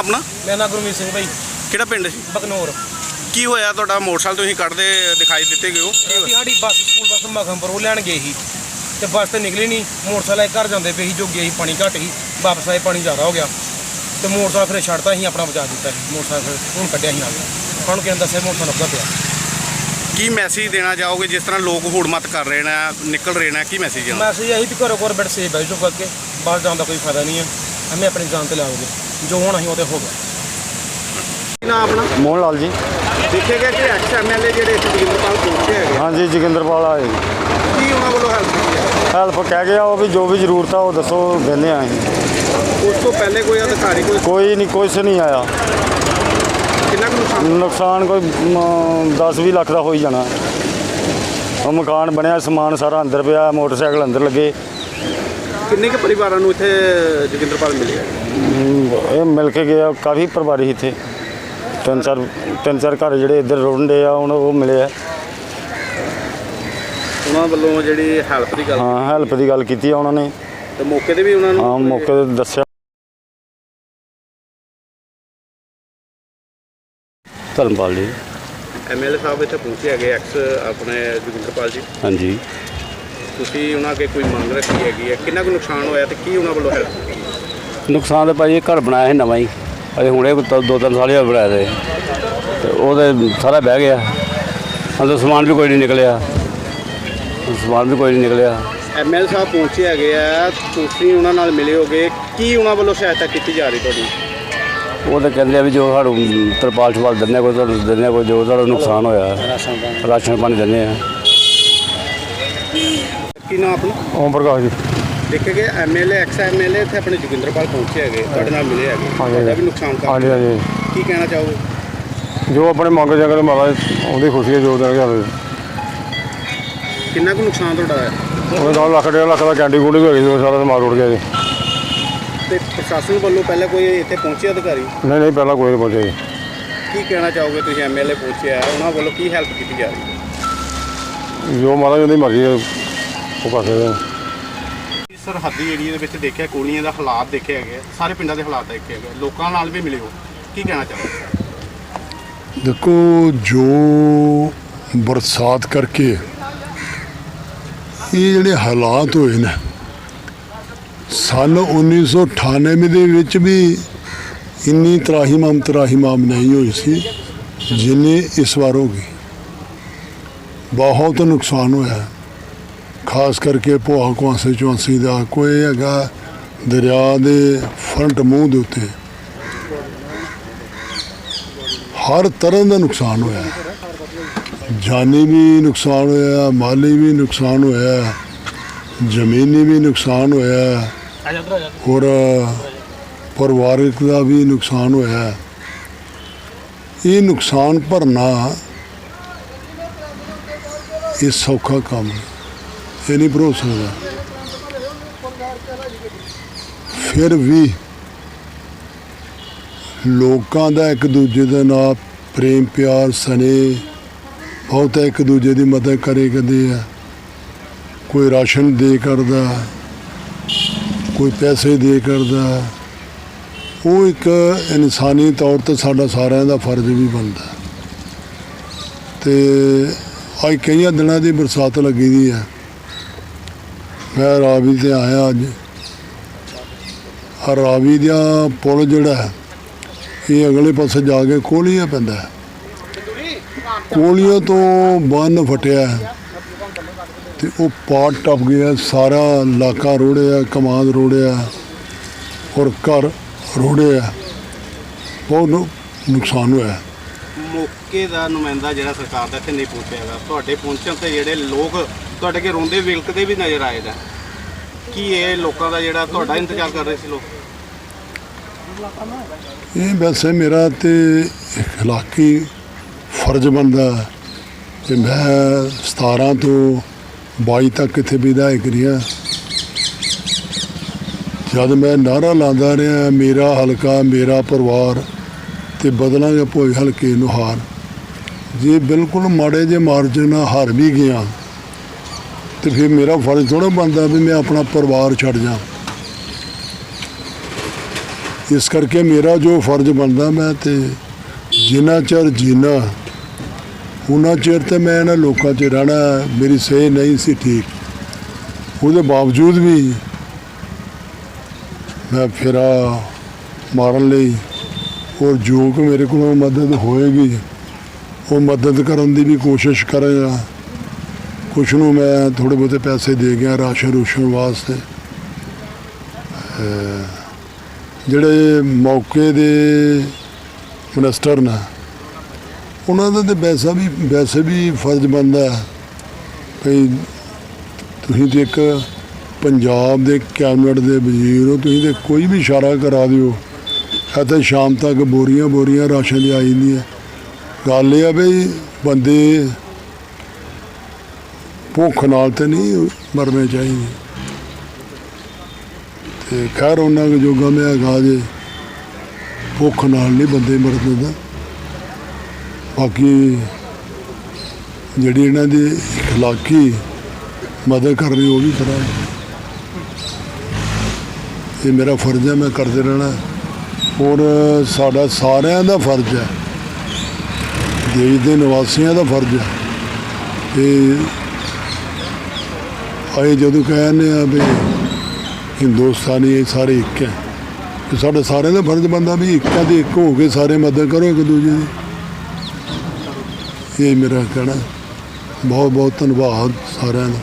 ਆਪਣਾ? ਮੇਰਾ ਨਾਮ ਗੁਰਮੀਤ ਸਿੰਘ ਭਾਈ। ਕਿਹੜਾ ਪਿੰਡ? ਸੀ ਬਕਨੌਰ। ਕੀ ਹੋਇਆ? ਤੁਹਾਡਾ ਮੋਟਰਸਾਈਕਲ ਤੁਸੀਂ ਕੱਢਦੇ ਦਿਖਾਈ ਦਿੱਤੇ ਗਏ ਹੋ? ਕੀ ਹੋਇਆ? ਅਸੀਂ ਸਾਡੀ ਬੱਸ ਸਕੂਲ ਬੱਸ ਮਖਮਪੁਰ ਉਹ ਲੈਣ ਗਏ ਸੀ। ਤੇ ਬੱਸ ਤੇ ਨਿਕਲੀ ਨਹੀਂ ਮੋਟਰਸਾਈਕਲ ਘਰ ਜਾਂਦੇ ਪਏ ਸੀ ਜੋ ਗਏ ਸੀ ਪਾਣੀ ਘੱਟ ਸੀ। ਵਾਪਸ ਆਏ ਪਾਣੀ ਜ਼ਿਆਦਾ ਹੋ ਗਿਆ। ਤੇ ਮੋਟਰਸਾਈਕਲ ਫਿਰ ਛੱਡਤਾ ਸੀ ਆਪਣਾ ਬਚਾ ਦਿੱਤਾ ਸੀ। ਮੋਟਰਸਾਈਕਲ ਹੁਣ ਕੱਢਿਆ ਸੀ ਆ ਗਿਆ ਹੁਣ ਕਿਹਨ ਦੱਸਿਆ ਮੋਟਰਸਾਈਕਲ ਲੱਗਾ ਪਿਆ। ਕੀ ਮੈਸੇਜ ਦੇਣਾ ਚਾਹੋਗੇ? ਜਿਸ ਤਰ੍ਹਾਂ ਲੋਕ ਹੋੜਮਤ ਕਰ ਰਹੇ ਨੇ ਨਿਕਲ ਰਹੇ ਨੇ ਕੀ ਮੈਸੇਜ ਦੇਣਾ? ਮੈਸੇਜ ਇਹੀ ਵੀ ਘਰੋਂ ਘਰ ਬੈਠ ਸੇਫ ਬੈਠ ਜਾਓ ਅੱਗੇ ਬਾਹਰ ਜਾਣ ਦਾ ਕੋਈ ਫਾਇਦਾ ਨਹੀਂ ਹੈ। ਹਮੇ ਆਪਣੀ ਜਾਨ ਤੇ ਲਾਓਗੇ ਜੋ ਹੋਣਾ ਸੀ ਉਹ ਤੇ ਹੋ ਗਿਆ। ਨਾ ਆਪਣਾ? ਮੋਹਨ ਲਾਲ ਜੀ। ਦੇਖਿਆ ਗਿਆ ਕਿ ਐਕਸ ਐਮਐਲਏ ਜਿਹੜੇ ਇੱਥੇ ਜਗਿੰਦਰਪਾਲ ਪਹੁੰਚੇ ਹੈਗੇ। ਹਾਂਜੀ ਜੋਗਿੰਦਰਪਾਲ ਆਏ। ਕੀ ਉਹਨਾਂ ਵੱਲੋਂ ਹੈਲਪ ਕੀਤੀ ਹੈ? ਹੈਲਪ ਕਹਿ ਗਿਆ ਉਹ ਵੀ ਜੋ ਵੀ ਜ਼ਰੂਰਤ ਆ ਉਹ ਦੱਸੋ ਦਿੰਦੇ ਆ ਅਸੀਂ। ਉਸ ਤੋਂ ਪਹਿਲੇ ਕੋਈ ਅਧਿਕਾਰੀ ਕੋਈ ਕੋਈ ਨਹੀਂ ਕੁਛ ਨਹੀਂ ਆਇਆ। ਕਿੰਨਾ ਕੁ ਨੁਕਸਾਨ? ਨੁਕਸਾਨ ਕੋਈ 10-20 ਲੱਖ ਦਾ ਹੋ ਹੀ ਜਾਣਾ। ਉਹ ਮਕਾਨ ਬਣਿਆ ਸਮਾਨ ਸਾਰਾ ਅੰਦਰ ਪਿਆ ਮੋਟਰਸਾਈਕਲ ਅੰਦਰ ਲੱਗੇ। ਕਿੰਨੇ ਕੁ ਪਰਿਵਾਰਾਂ ਨੂੰ ਇੱਥੇ ਜਗਿੰਦਰਪਾਲ ਮਿਲਿਆ ਇਹ ਮਿਲ ਕੇ ਗਿਆ ਕਾਫੀ ਪਰਿਵਾਰ ਸੀ ਇੱਥੇ। ਤਿੰਨ ਚਾਰ ਤਿੰਨ ਚਾਰ ਘਰ ਜਿਹੜੇ ਇੱਧਰ ਰੋਣਦੇ ਆ ਹੁਣ ਉਹ ਮਿਲੇ ਆ। ਉਹਨਾਂ ਵੱਲੋਂ ਜਿਹੜੀ ਹੈਲਪ ਦੀ ਗੱਲ ਹਾਂ ਹੈਲਪ ਦੀ ਗੱਲ ਕੀਤੀ ਆ ਉਹਨਾਂ ਨੇ। ਤੇ ਮੌਕੇ ਤੇ ਵੀ ਉਹਨਾਂ ਨੂੰ ਹਾਂ ਮੌਕੇ ਤੇ ਦੱਸਿਆ। ਧਰਮਪਾਲ ਜੀ। ਐਮਐਲਏ ਸਾਹਿਬ ਇੱਥੇ ਪਹੁੰਚੇ ਹੈਗੇ ਐਕਸ ਆਪਣੇ ਜਗਿੰਦਰਪਾਲ ਜੀ। ਹਾਂਜੀ। ਤੁਸੀਂ ਉਹਨਾਂ ਅੱਗੇ ਕੋਈ ਮੰਗ ਰੱਖੀ ਹੈਗੀ ਹੈ? ਕਿੰਨਾ ਕੁ ਨੁਕਸਾਨ ਹੋਇਆ ਤੇ ਕੀ ਉਹਨਾਂ ਵੱਲੋਂ ਹੈਲਪ ਕੀਤੀ? ਨੁਕਸਾਨ ਤਾਂ ਭਾਈ ਇਹ ਘਰ ਬਣਾਇਆ ਸੀ ਨਵਾਂ ਹੀ। ਅਜੇ ਹੁਣੇ ਦੋ ਤਿੰਨ ਸਾਲ ਹੀ ਹੋਏ ਬਣਾਏ ਦੇ। ਤੇ ਉਹਦੇ ਸਾਰਾ ਬਹਿ ਗਿਆ। ਅੰਦਰ ਸਮਾਨ ਵੀ ਕੋਈ ਨਹੀਂ ਨਿਕਲਿਆ। ਸਮਾਨ ਵੀ ਕੋਈ ਨਹੀਂ ਨਿਕਲਿਆ। ਐਮਐਲ ਸਾਹਿਬ ਪਹੁੰਚੇ ਹੈਗੇ ਆ। ਤੁਸੀਂ ਉਹਨਾਂ ਨਾਲ ਮਿਲੇ ਹੋਗੇ। ਕੀ ਉਹਨਾਂ ਵੱਲੋਂ ਸਹਾਇਤਾ ਕੀਤੀ ਜਾ ਰਹੀ ਤੁਹਾਡੀ? ਉਹ ਤਾਂ ਕਹਿੰਦੇ ਆ ਵੀ ਜੋ ਸਾਨੂੰ ਤਰਪਾਲ ਛਪਾਲ ਦਿੰਦੇ ਆ ਕੋਈ ਤੁਹਾਨੂੰ ਦਿੰਦੇ ਆ ਕੋਈ ਜੋ ਤੁਹਾਡਾ ਨੁਕਸਾਨ ਹੋਇਆ ਰਾਸ਼ਨ ਪਾਣੀ ਦਿੰਦੇ ਆ। ਕੀ ਨਾਮ ਆਪਣਾ? ਓਮ ਪ੍ਰਕਾਸ਼ ਜੀ। ਦੇਖੇ ਗਏ ਐਮਐਲਏ ਐਕਸ ਐਮਐਲਏ ਇੱਥੇ ਆਪਣੇ ਜੋਗਿੰਦਰਪਾਲ ਪਹੁੰਚੇ ਹੈਗੇ ਤੁਹਾਡੇ ਨਾਲ ਮਿਲੇ ਹੈਗੇ। ਤੁਹਾਡਾ ਵੀ ਨੁਕਸਾਨ ਕਰ ਹਾਂਜੀ ਹਾਂਜੀ। ਕੀ ਕਹਿਣਾ ਚਾਹੋਗੇ? ਜੋ ਆਪਣੇ ਮੰਗ ਜਗਰ ਮਹਾਰਾਜ ਉਹਦੀ ਖੁਸ਼ੀ ਹੈ ਜੋ ਦੇਣਗੇ ਸਾਨੂੰ ਕਿੰਨਾ ਕੁ ਨੁਕਸਾਨ ਤੁਹਾਡਾ ਹੈ ਉਹਦੇ ਨਾਲ ਲੱਖ ਡੇਢ ਲੱਖ ਦਾ ਕੈਂਡੀ ਗੁੰਡੀ ਵੀ ਹੈਗੀ ਸੀ ਉਹ ਸਾਰਾ ਸਮਾਨ ਰੁੜ ਗਿਆ ਜੀ। ਤੇ ਪ੍ਰਸ਼ਾਸਨ ਵੱਲੋਂ ਪਹਿਲਾਂ ਕੋਈ ਇੱਥੇ ਪਹੁੰਚੇ ਅਧਿਕਾਰੀ? ਨਹੀਂ ਨਹੀਂ ਪਹਿਲਾਂ ਕੋਈ ਨਹੀਂ ਪਹੁੰਚਿਆ ਜੀ। ਕੀ ਕਹਿਣਾ ਚਾਹੋਗੇ ਤੁਸੀਂ ਐਮਐਲਏ ਪਹੁੰਚੇ ਆ ਉਹਨਾਂ ਵੱਲੋਂ ਕੀ ਹੈਲਪ ਕੀਤੀ ਜਾ ਰਹੀ ਹੈ? ਜੋ ਮਹਾਰਾਜ ਉਹਦੀ ਮਰਜ਼ੀ ਹੈ। ਉਹ ਕਰ ਸਕਦੇ ਆ ਸਰਹੱਦੀ ਏਰੀਆ ਦੇ ਵਿੱਚ ਦੇਖਿਆ ਕੋਲੀਆਂ ਦਾ ਹਾਲਾਤ ਦੇਖੇ ਹੈਗੇ ਆ, ਸਾਰੇ ਪਿੰਡਾਂ ਦੇ ਹਾਲਾਤ ਦੇਖੇ ਹੈਗੇ ਆ, ਲੋਕਾਂ ਨਾਲ ਵੀ ਮਿਲੇ ਹੋ ਕੀ ਕਹਿਣਾ ਚਾਹੋਗੇ? ਦੇਖੋ ਜੋ ਬਰਸਾਤ ਕਰਕੇ ਇਹ ਜਿਹੜੇ ਹਾਲਾਤ ਹੋਏ ਨੇ ਸਨ 1998 ਦੇ ਵਿੱਚ ਵੀ ਇੰਨੀ ਤਰਾਹੀਮਾਮ ਤਰਾਹੀਮਾਮ ਨਹੀਂ ਹੋਈ ਸੀ ਜਿੰਨੀ ਇਸ ਵਾਰ ਹੋ ਗਈ। ਬਹੁਤ ਨੁਕਸਾਨ ਹੋਇਆ। ਖਾਸ ਕਰਕੇ ਭੋਆ ਕੁਆਂਸੇ ਚੌਂਸੀ ਦਾ ਕੋਈ ਹੈਗਾ ਦਰਿਆ ਦੇ ਫਰੰਟ ਮੂੰਹ ਦੇ ਉੱਤੇ। ਹਰ ਤਰ੍ਹਾਂ ਦਾ ਨੁਕਸਾਨ ਹੋਇਆ। ਜਾਨੀ ਵੀ ਨੁਕਸਾਨ ਹੋਇਆ, ਮਾਲੀ ਵੀ ਨੁਕਸਾਨ ਹੋਇਆ, ਜ਼ਮੀਨੀ ਵੀ ਨੁਕਸਾਨ ਹੋਇਆ, ਔਰ ਪਰਿਵਾਰਿਕ ਦਾ ਵੀ ਨੁਕਸਾਨ ਹੋਇਆ। ਇਹ ਨੁਕਸਾਨ ਭਰਨਾ ਇਹ ਸੌਖਾ ਕੰਮ ਹੈ। ਇਹ ਨਹੀਂ ਭਰੋ ਸਕਦਾ ਫਿਰ ਵੀ ਲੋਕਾਂ ਦਾ ਇੱਕ ਦੂਜੇ ਦੇ ਨਾਲ ਪ੍ਰੇਮ, ਪਿਆਰ ਸਨੇ ਬਹੁਤ ਇੱਕ ਦੂਜੇ ਦੀ ਮਦਦ ਕਰੇ ਕਰਦੇ ਆ। ਕੋਈ ਰਾਸ਼ਨ ਦੇ ਕਰਦਾ, ਕੋਈ ਪੈਸੇ ਦੇ ਕਰਦਾ। ਉਹ ਇੱਕ ਇਨਸਾਨੀ ਤੌਰ ਤੇ ਸਾਡਾ ਸਾਰਿਆਂ ਦਾ ਫਰਜ਼ ਵੀ ਬਣਦਾ। ਤੇ ਅੱਜ ਕਈਆਂ ਦਿਨਾਂ ਦੀ ਬਰਸਾਤ ਲੱਗੀ ਦੀ ਹੈ ਮੈਂ ਰਾਵੀ ਤੇ ਆਇਆ ਅੱਜ। ਆਹ ਰਾਵੀ ਦਾ ਪੁਲ ਜਿਹੜਾ ਹੈ, ਇਹ ਅਗਲੇ ਪਾਸੇ ਜਾ ਕੇ ਕੋਲੀਆਂ ਪੈਂਦਾ ਹੈ। ਕੋਲੀਆਂ ਤੋਂ ਬੰਨ ਫਟਿਆ ਹੈ ਤੇ ਉਹ ਪਾਟ ਟੱਪ ਗਿਆ ਸਾਰਾ ਇਲਾਕਾ ਰੋੜਿਆ ਕਮਾਦ ਰੋੜਿਆ ਔਰ ਘਰ ਰੋੜਿਆ ਬਹੁਤ ਨੁਕਸਾਨ ਹੋਇਆ ਮੌਕੇ ਦਾ ਨੁਮਾਇੰਦਾ ਜਿਹੜਾ ਸਰਕਾਰ ਦਾ ਇੱਥੇ ਨਹੀਂ ਪਹੁੰਚਿਆ ਤੁਹਾਡੇ ਪਹੁੰਚਣ ਤੇ ਜਿਹੜੇ ਲੋਕ ਤੁਹਾਡੇ ਕੇ ਰੋਂਦੇ ਵਿਲਕਦੇ ਵੀ ਨਜ਼ਰ ਆਏ ਦਾ ਕੀ ਇਹ ਲੋਕਾਂ ਦਾ ਜਿਹੜਾ ਤੁਹਾਡਾ ਇੰਤਜ਼ਾਰ ਕਰ ਰਹੇ ਸੀ ਲੋਕ? ਇਹ ਵੈਸੇ ਮੇਰਾ ਤੇ ਇਖਲਾਕੀ ਫਰਜ਼ ਬਣਦਾ ਕਿ ਮੈਂ 17 ਤੋਂ 22 ਤੱਕ ਇੱਥੇ ਵਿਧਾਇਕ ਰਿਹਾ। ਜਦ ਮੈਂ ਨਾਰਾ ਲਾਉਂਦਾ ਰਿਹਾ, ਮੇਰਾ ਹਲਕਾ, ਮੇਰਾ ਪਰਿਵਾਰ ਤੇ ਬਦਲਾਂਗੇ ਭੋਏ ਹਲਕੇ ਨੂੰ ਹਾਰ। ਜੇ ਬਿਲਕੁਲ ਮਾੜੇ ਜੇ ਮਾਰਜਨ ਹਾਰ ਵੀ ਗਿਆ ਤੇ ਫਿਰ ਮੇਰਾ ਫਰਜ਼ ਥੋੜਾ ਬਣਦਾ ਵੀ ਮੈਂ ਆਪਣਾ ਪਰਿਵਾਰ ਛੱਡ ਜਾ ਇਸ ਕਰਕੇ ਮੇਰਾ ਜੋ ਫਰਜ਼ ਬਣਦਾ ਮੈਂ ਤੇ ਜਿੰਨਾ ਚਿਰ ਜੀਣਾ ਉਹਨਾਂ ਚਿਰ ਤੇ ਮੈਂ ਇਹਨਾਂ ਲੋਕਾਂ 'ਚ ਰਹਿਣਾ, ਮੇਰੀ ਸਿਹਤ ਨਹੀਂ ਸੀ ਠੀਕ। ਉਹਦੇ ਬਾਵਜੂਦ ਵੀ ਮੈਂ ਫਿਰਾ ਮਾਰਨ ਲਈ ਔਰ ਜੋ ਕਿ ਮੇਰੇ ਕੋਲੋਂ ਮਦਦ ਹੋਏਗੀ, ਉਹ ਮਦਦ ਕਰਨ ਦੀ ਵੀ ਕੋਸ਼ਿਸ਼ ਕਰਾਂਗਾ। ਕੁਛ ਨੂੰ ਮੈਂ ਥੋੜੇ ਬਹੁਤੇ ਪੈਸੇ ਦੇ ਗਿਆ ਰਾਸ਼ਨ ਰੂਸ਼ਨ ਵਾਸਤੇ। ਜਿਹੜੇ ਮੌਕੇ ਦੇ ਮਿਨਿਸਟਰ ਨੇ, ਉਹਨਾਂ ਦਾ ਤੇ ਵੈਸਾ ਵੀ ਵੈਸੇ ਵੀ ਫਰਜ਼ ਬਣਦਾ ਭਈ ਤੁਸੀਂ ਤੇ ਇੱਕ ਪੰਜਾਬ ਦੇ ਕੈਬਨਿਟ ਦੇ ਵਜ਼ੀਰ ਹੋ, ਤੁਸੀਂ ਤੇ ਕੋਈ ਵੀ ਇਸ਼ਾਰਾ ਕਰਾ ਦਿਓ। ਅਤੇ ਸ਼ਾਮ ਤੱਕ ਬੋਰੀਆਂ ਬੋਰੀਆਂ ਰਾਸ਼ਨ ਦੀ ਆ ਜਾਂਦੀਆਂ ਗੱਲ ਇਹ ਆ ਵੀ ਬੰਦੇ ਭੁੱਖ ਨਾਲ ਤੇ ਨਹੀਂ ਮਰਨੇ ਚਾਹੀਦੇ। ਤੇ ਖੈਰ ਉਹਨਾਂ ਦੇ ਜੋਗਾ ਮੈਂ ਹੈਗਾ ਜੇ, ਭੁੱਖ ਨਾਲ ਨਹੀਂ ਬੰਦੇ ਮਰਦੇ ਦਾ ਬਾਕੀ ਜਿਹੜੀ ਇਹਨਾਂ ਦੀ ਇਖਲਾਕੀ ਮਦਦ ਕਰਨੀ ਉਹ ਵੀ ਕਰਾਂਗੇ ਇਹ ਮੇਰਾ ਫਰਜ਼ ਹੈ, ਮੈਂ ਕਰਦੇ ਰਹਿਣਾ। ਔਰ ਸਾਡਾ ਸਾਰਿਆਂ ਦਾ ਫਰਜ਼ ਹੈ। ਦੇਸ਼ ਦੇ ਨਿਵਾਸੀਆਂ ਦਾ ਫਰਜ਼ ਹੈ। ਕਿ ਅਸੀਂ ਜਦੋਂ ਕਹਿੰਦੇ ਆ ਵੀ ਹਿੰਦੁਸਤਾਨੀ ਇਹ ਸਾਰੇ ਇੱਕ ਹੈ। ਤੇ ਸਾਡਾ ਸਾਰਿਆਂ ਦਾ ਫਰਜ਼ ਬੰਦਾ ਵੀ ਇੱਕਾਂ ਦੇ ਇੱਕ ਹੋ ਕੇ ਸਾਰੇ ਮਦਦ ਕਰੋ ਇੱਕ ਦੂਜੇ ਦੀ। ਇਹ ਮੇਰਾ ਕਹਿਣਾ ਬਹੁਤ ਬਹੁਤ ਧੰਨਵਾਦ ਸਾਰਿਆਂ ਦਾ।